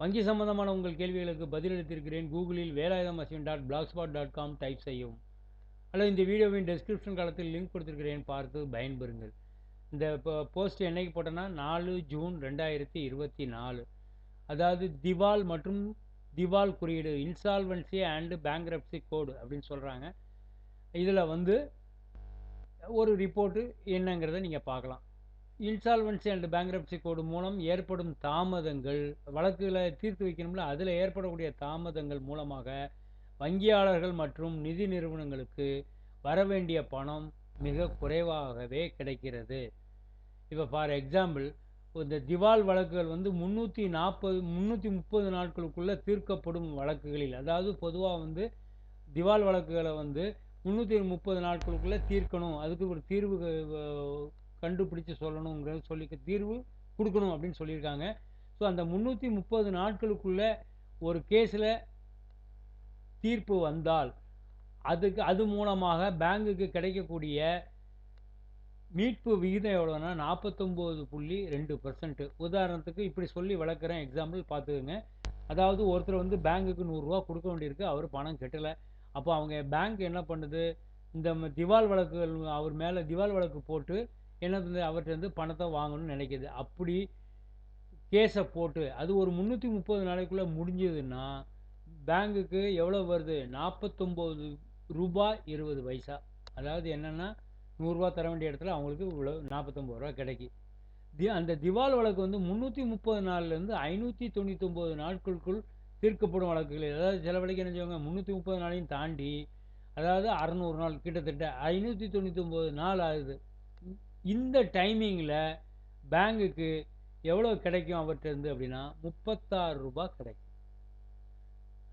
வங்கி சம்பந்தமான உங்கள் கேள்விகளுக்கு பதிலளித்திருக்கிறேன். கூகுளில் Velayutham Ashwin dot blogspot dot com type செய்யவும். அல்லது இந்த வீடியோவின் டெஸ்கிரிப்ஷன் காலத்தில் லிங்க் கொடுத்துருக்கிறேன். பார்த்து பயன்பெறுங்கள். இந்த போஸ்ட் என்னைக்கு போட்டேன்னா நாலு ஜூன் ரெண்டாயிரத்தி இருபத்தி நாலு. அதாவது திவால் மற்றும் திவால் குறியீடு இன்சால்வன்சி அண்டு பேங்க்ரப்சி கோடு அப்படின்னு சொல்கிறாங்க இதில் வந்து ஒரு ரிப்போர்ட்டு என்னங்கிறத நீங்கள் பார்க்கலாம். இன்சால்வன்சி அண்ட் பேங்க்ரப்சி கோடு மூலம் ஏற்படும் தாமதங்கள் வழக்குகளை தீர்த்து வைக்கணும்ல அதில் ஏற்படக்கூடிய தாமதங்கள் மூலமாக வங்கியாளர்கள் மற்றும் நிதி நிறுவனங்களுக்கு வரவேண்டிய பணம் மிக குறைவாகவே கிடைக்கிறது. இப்போ ஃபார் எக்ஸாம்பிள் இந்த திவால் வழக்குகள் வந்து முந்நூற்றி நாற்பது முந்நூற்றி முப்பது நாட்களுக்குள்ளே தீர்க்கப்படும் வழக்குகளில் அதாவது பொதுவாக வந்து திவால் வழக்குகளை வந்து முந்நூற்றி முப்பது நாட்களுக்குள்ளே தீர்க்கணும். அதுக்கு ஒரு தீர்வு கண்டுபிடிச்சு சொல்லணுங்கிறது சொல்லி தீர்வு கொடுக்கணும் அப்படின்னு சொல்லியிருக்காங்க. ஸோ அந்த முந்நூற்றி முப்பது நாட்களுக்குள்ளே ஒரு கேஸில் தீர்ப்பு வந்தால் அதுக்கு அது மூலமாக பேங்குக்கு கிடைக்கக்கூடிய மீட்பு விகிதம் எவ்வளோன்னா நாற்பத்தொம்போது புள்ளி ரெண்டு பர்சன்ட்டு உதாரணத்துக்கு இப்படி சொல்லி வளர்க்குறேன் எக்ஸாம்பிள் பார்த்துக்கோங்க. அதாவது ஒருத்தர் வந்து பேங்குக்கு நூறுரூவா கொடுக்க வேண்டியிருக்கு அவர் பணம் கட்டலை. அப்போ அவங்க பேங்க் என்ன பண்ணுது? இந்த திவால் வழக்குகள் அவர் மேலே திவால் வழக்கு போட்டு என்ன அவர்கிட்டருந்து பணத்தை வாங்கணும்னு நினைக்கிது. அப்படி கேஸை போட்டு அது ஒரு முந்நூற்றி முப்பது நாளைக்குள்ளே முடிஞ்சதுன்னா பேங்குக்கு எவ்வளோ வருது? நாற்பத்தொம்போது ரூபாய் இருபது பைசா. அதாவது என்னென்னா நூறுரூவா தர வேண்டிய இடத்துல அவங்களுக்கு இவ்வளோ நாற்பத்தொம்பது ரூபா கிடைக்கும் தி அந்த திவால் வழக்கு வந்து முந்நூற்றி முப்பது நாள்லேருந்து ஐநூற்றி தொண்ணூத்தொம்பது நாட்களுக்குள் தீர்க்கப்படும் வழக்குகள். அதாவது சில வழக்கு என்ன செய்வாங்க முந்நூற்றி முப்பது நாளையும் தாண்டி அதாவது அறநூறு நாள் கிட்டத்தட்ட ஐநூற்றி தொண்ணூத்தொம்பது நாள் ஆகுது. இந்த டைமிங்கில் பேங்குக்கு எவ்வளோ கிடைக்கும் அவர்கிட்டருந்து அப்படின்னா முப்பத்தாறு ரூபா கிடைக்கும்.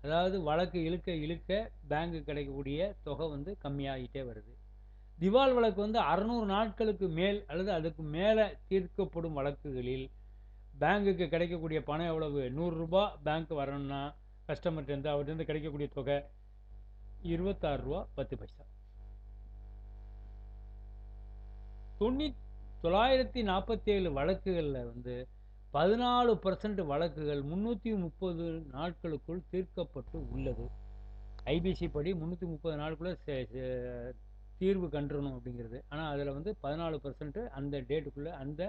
அதாவது வழக்கு இழுக்க இழுக்க பேங்க்கு கிடைக்கக்கூடிய தொகை வந்து கம்மியாகிட்டே வருது. திவால் வழக்கு வந்து அறநூறு நாட்களுக்கு மேல் அல்லது அதுக்கு மேலே தீர்க்கப்படும் வழக்குகளில் பேங்குக்கு கிடைக்கக்கூடிய பணம் எவ்வளவு? நூறுரூபா பேங்க் வரணும்னா கஸ்டமர்கிட்டருந்து அவர்கிட்ட கிடைக்கக்கூடிய தொகை இருபத்தாறு ரூபா பத்து பைசா. தொண்ணூ தொள்ளாயிரத்தி நாற்பத்தி ஏழு வழக்குகளில் வந்து பதினாலு பர்சன்ட் வழக்குகள் முந்நூற்றி முப்பது நாட்களுக்குள் தீர்க்கப்பட்டு உள்ளது. ஐபிசி படி முந்நூற்றி முப்பது நாளுக்குள்ளே தீர்வு கண்டுறணும் அப்படிங்கிறது. ஆனால் அதில் வந்து பதினாலு பர்சன்ட் அந்த டேட்டுக்குள்ளே அந்த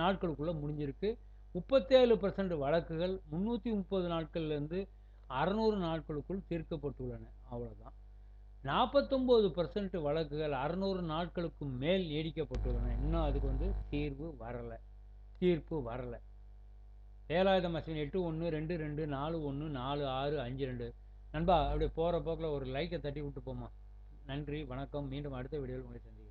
நாட்களுக்குள்ளே முடிஞ்சிருக்கு. முப்பத்தேழு பர்சன்ட் வழக்குகள் முந்நூற்றி முப்பது நாட்கள்லேருந்து அறநூறு நாட்களுக்குள் தீர்க்கப்பட்டுள்ளன. அவ்வளோதான் நாற்பத்தொம்போது பர்சன்ட் வழக்குகள் அறநூறு நாட்களுக்கு மேல் நீடிக்கப்பட்டுள்ளன. இன்னும் அதுக்கு வந்து தீர்வு வரலை. தீர்ப்பு வரலை. வேலாயுத அஸ்வின் எட்டு ஒன்று ரெண்டு ரெண்டு நாலு ஒன்று நாலு ஆறு அஞ்சு ரெண்டு. நண்பா அப்படியே போகிற போக்கில் ஒரு லைக்கை தட்டி விட்டு போமா நன்றி வணக்கம். மீண்டும் அடுத்த வீடியோவில் உங்களை சந்திக்கிறேன்.